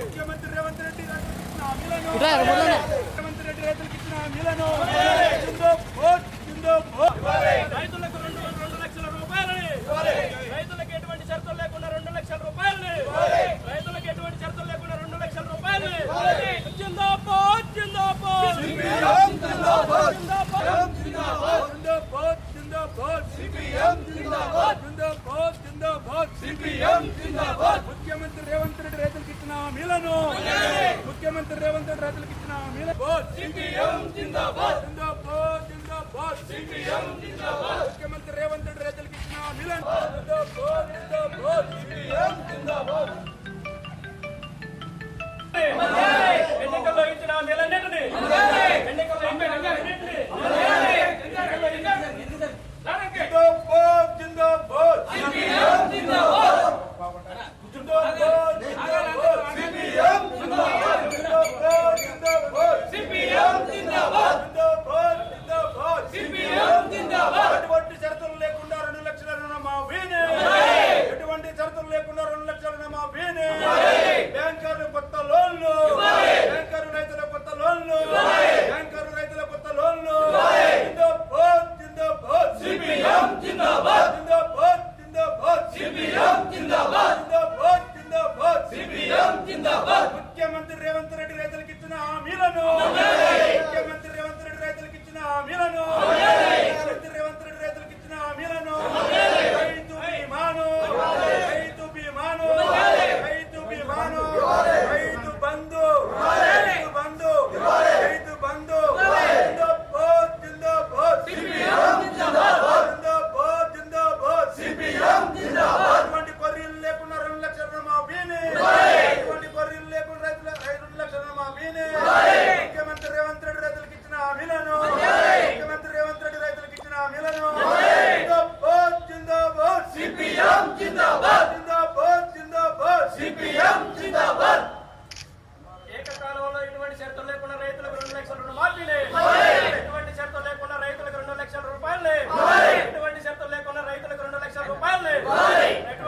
ముఖ్యమంత్రి రేవంత్ రెడ్డి రైతులకు ఇచ్చిన హామీలను ముఖ్యమంత్రి రెడ్డి రైతులకు జిందాబాద్ సిపిఎం జిందాబాద్. జిందాబాద్ జిందాబాద్. సిపిఎం జిందాబాద్. ముఖ్యమంత్రి రేవంత్ రెడ్డి రైతులకు ఇచ్చిన హామీలను ముఖ్యమంత్రి రేవంత్ రెడ్డి రైతులకు ఇచ్చిన హామీలను సిపిఎం జిందాబాద్. జిందాబాద్ జిందాబాద్. సిపిఎం జిందాబాద్. ముఖ్యమంత్రి Milano!